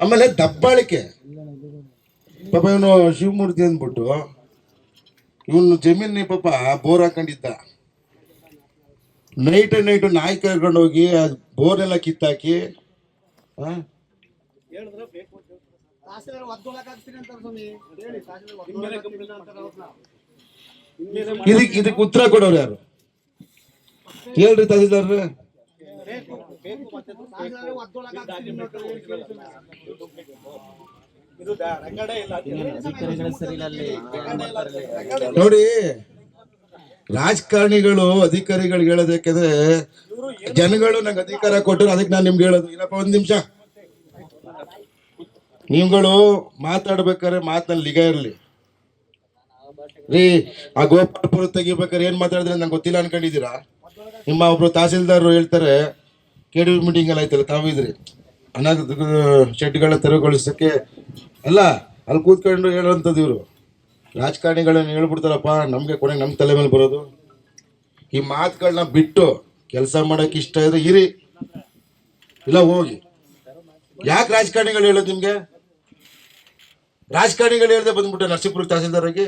ಆಮೇಲೆ ದಬ್ಬಾಳಿಕೆ. ಪಾಪ ಇವನು ಶಿವಮೂರ್ತಿ ಅಂದ್ಬಿಟ್ಟು, ಇವನು ಜಮೀನಿ ಪಾಪ ಬೋರ್ ಹಾಕೊಂಡಿದ್ದ. ನೈಟ್ ನೈಟ್ ನಾಯಿ ಕರ್ಕೊಂಡು ಹೋಗಿ ಬೋರ್ ಎಲ್ಲ ಕಿತ್ತಾಕಿ ಇದಕ್ಕೆ ಇದಕ್ಕೆ ಉತ್ತರ ಕೊಡೋರು ಯಾರು? ಹೇಳ್ರಿ ತಹಸೀಲ್ದಾರ್ ನೋಡಿ ರಾಜಕಾರಣಿಗಳು ಅಧಿಕಾರಿಗಳು ಹೇಳೋದಕ್ಕೆ ಜನಗಳು ನಂಗೆ ಅಧಿಕಾರ ಕೊಟ್ಟರು ಅದಕ್ಕೆ ನಾನು ನಿಮ್ಗೆ ಹೇಳೋದು. ಇಲ್ಲಪ್ಪ ಒಂದ್ ನಿಮಿಷ. ನೀವುಗಳು ಮಾತಾಡ್ಬೇಕಾದ್ರೆ ಮಾತಲ್ಲಿ ಲಿಗ ಇರ್ಲಿ. ರೀ ಆ ಗೋಪಾಲಪುರ ತೆಗಿಬೇಕಾದ್ರೆ ಏನ್ ಮಾತಾಡಿದ್ರೆ ನಂಗೆ ಗೊತ್ತಿಲ್ಲ ಅನ್ಕೊಂಡಿದ್ದೀರಾ? ನಿಮ್ಮ ಒಬ್ರು ತಹಸೀಲ್ದಾರ್ ಹೇಳ್ತಾರೆ ಕೆ ಡಿ ಮೀಟಿಂಗ್ ಎಲ್ಲ ಆಯ್ತಲ್ಲ ತಾವಿದ್ರಿ. ಅನಾಥ ಶೆಡ್ಗಳನ್ನ ತೆರವುಗೊಳಿಸೋಕ್ಕೆ ಅಲ್ಲ ಅಲ್ಲಿ ಕೂತ್ಕೊಂಡು ಹೇಳುವಂಥದ್ದು ಇವರು. ರಾಜಕಾರಣಿಗಳನ್ನ ಹೇಳ್ಬಿಡ್ತಾರಪ್ಪ ನಮಗೆ ಕೊನೆಗೆ ನಮ್ಮ ತಲೆ ಮೇಲೆ ಬರೋದು. ಈ ಮಾತುಗಳನ್ನ ಬಿಟ್ಟು ಕೆಲಸ ಮಾಡೋಕೆ ಇಷ್ಟ ಇದ್ರೆ ಇರಿ. ಇಲ್ಲ ಹೋಗಿ. ಯಾಕೆ ರಾಜಕಾರಣಿಗಳು ಹೇಳೋದು ನಿಮಗೆ? ರಾಜಕಾರಣಿಗಳು ಹೇಳ್ದೆ ಬಂದ್ಬಿಟ್ಟೆ ನರಸೀಪುರ ತಹಸೀಲ್ದಾರ್ಗೆ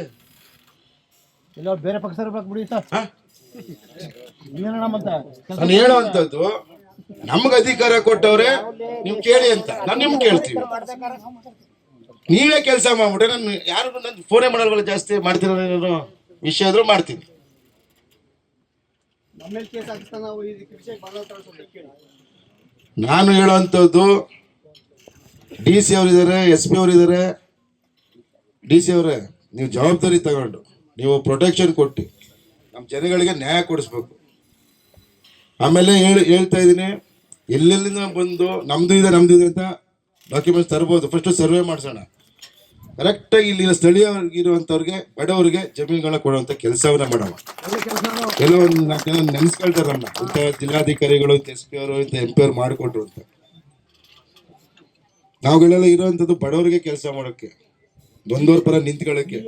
ಇಲ್ಲ ಬೇರೆ ಪಕ್ಷ ಬಿಡಿ ಸರ್ ನಾನು ಹೇಳುವಂಥದ್ದು ನಮ್ಗೆ ಅಧಿಕಾರ ಕೊಟ್ಟವ್ರೆ ನೀವು ಕೇಳಿ ಅಂತ. ನಾನು ನಿಮ್ಗೆ ಕೇಳ್ತೀವಿ. ನೀವೇ ಕೆಲಸ ಮಾಡ್ಬಿಟ್ರೆ ನಾನು ಯಾರು ನನ್ನ ಫೋನೇ ಮಾಡಲ್ವಲ್ಲ ಜಾಸ್ತಿ ಮಾಡ್ತಿರೋ ವಿಷಯ ಆದರೂ ಮಾಡ್ತೀನಿ. ನಾನು ಹೇಳುವಂಥದ್ದು ಡಿ ಸಿ ಅವರಿದ್ದಾರೆ ಎಸ್ ಪಿ ಅವರಿದ್ದಾರೆ. ಡಿ ಸಿ ಅವರೇ, ನೀವು ಜವಾಬ್ದಾರಿ ತಗೊಂಡು, ನೀವು ಪ್ರೊಟೆಕ್ಷನ್ ಕೊಟ್ಟು ನಮ್ಮ ಜನಗಳಿಗೆ ನ್ಯಾಯ ಕೊಡಿಸ್ಬೇಕು. ಆಮೇಲೆ ಹೇಳಿ, ಹೇಳ್ತಾ ಇದ್ದೀನಿ, ಎಲ್ಲೆಲ್ಲಿಂದ ಬಂದು ನಮ್ದು ಇದೆ ನಮ್ದು ಇದೆ ಅಂತ ಡಾಕ್ಯುಮೆಂಟ್ಸ್ ತರ್ಬೋದು. ಫಸ್ಟ್ ಸರ್ವೆ ಮಾಡಿಸೋಣ. ಕರೆಕ್ಟಾಗಿ ಇಲ್ಲಿನ ಸ್ಥಳೀಯವಾಗಿರುವಂಥವ್ರಿಗೆ, ಬಡವರಿಗೆ ಜಮೀನುಗಳನ್ನ ಕೊಡುವಂಥ ಕೆಲಸವನ್ನ ಮಾಡೋಣ. ಕೆಲವೊಂದು ನಾಲ್ಕು ಜನ ನೆನೆಸ್ಕೊಳ್ತಾರಲ್ಲ, ಇಂಥ ಜಿಲ್ಲಾಧಿಕಾರಿಗಳು, ಇಂಥ ಎಸ್ ಪಿ ಅವರು, ಇಂಥ ಎಂ ಪಿ ಅವ್ರು ಮಾಡಿಕೊಟ್ರು ಅಂತ. ನಾವುಗಳೆಲ್ಲ ಇರುವಂಥದ್ದು ಬಡವರಿಗೆ ಕೆಲಸ ಮಾಡೋಕ್ಕೆ, ಬಂದವ್ರ ಪರ ನಿಂತ್ಕೊಳ್ಳೋಕ್ಕೆ.